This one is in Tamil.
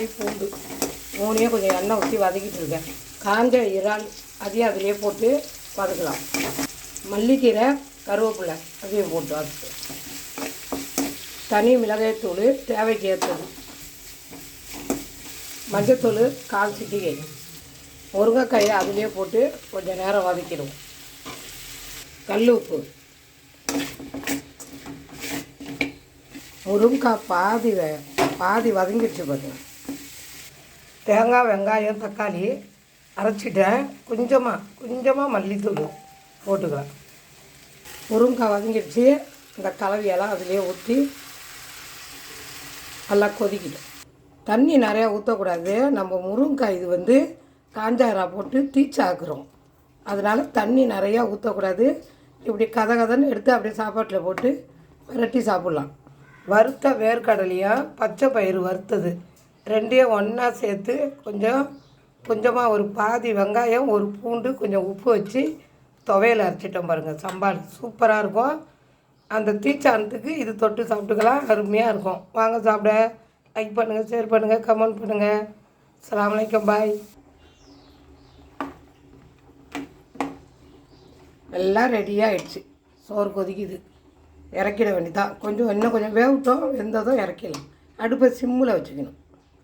தக்காளி பூண்டு. மூணையும் கொஞ்சம் எண்ணெய் ஊற்றி வதக்கிட்டு இருக்கேன். காஞ்ச இறால் அதையும் அதிலே போட்டு வதக்கலாம். மல்லிக்கீரை கருவேப்பிலை அதையும் போட்டு வதக்கு தனி மிளகாய்த்தூள் தேவைக்கு ஏற்றது மஞ்சத்தூள் கால் சிட்டிகை. முருங்கைக்காயை அதிலே போட்டு கொஞ்சம் நேரம் வதக்கிடுவோம். கல் உப்பு முருங்கைக்காய் பாதி வே- பாதி வதங்கிடுச்சு பாருங்க. தேங்காய் வெங்காயம் தக்காளி அரைச்சிட்டேன். கொஞ்சமாக கொஞ்சமாக மல்லித்தூள் போட்டுக்கலாம் முருங்கைக்காய் வதங்கிடுச்சு. இந்த கலவையெல்லாம் அதிலே ஊற்றி நல்லா கொதிக்கிடும் தண்ணி நிறையா ஊற்றக்கூடாது நம்ம முருங்கைக்காய் இது வந்து காஞ்சாரா போட்டு தீச்சாக்குறோம். அதனால் தண்ணி நிறையா ஊற்றக்கூடாது இப்படி கதை கதைன்னு எடுத்து அப்படியே சாப்பாட்டில் போட்டு விரட்டி சாப்பிட்லாம். வறுத்த வேர்க்கடலையும் பச்சை பயிறு வறுத்தது. ரெண்டையும் ஒன்றா சேர்த்து கொஞ்சம் கொஞ்சமாக ஒரு பாதி வெங்காயம் ஒரு பூண்டு கொஞ்சம் உப்பு வச்சு துவையல் அரைச்சிட்டோம் பாருங்கள் சம்பால் சூப்பராக இருக்கும். அந்த தீச்சானத்துக்கு இது தொட்டு சாப்பிட்டுக்கலாம். அருமையாக இருக்கும். வாங்க சாப்பிட. லைக் பண்ணுங்கள் ஷேர் பண்ணுங்கள் கமெண்ட் பண்ணுங்கள் அஸ்ஸலாமு வலைக்கம் பாய் எல்லாம் ரெடியாகிடுச்சு சோறு கொதிக்குது. இறக்கிட வேண்டியதான் கொஞ்சம் இன்னும் கொஞ்சம் வேவிட்டோம் வெந்ததும் இறக்கிடலாம். அடுப்பை சிம்மில் வச்சுக்கணும்.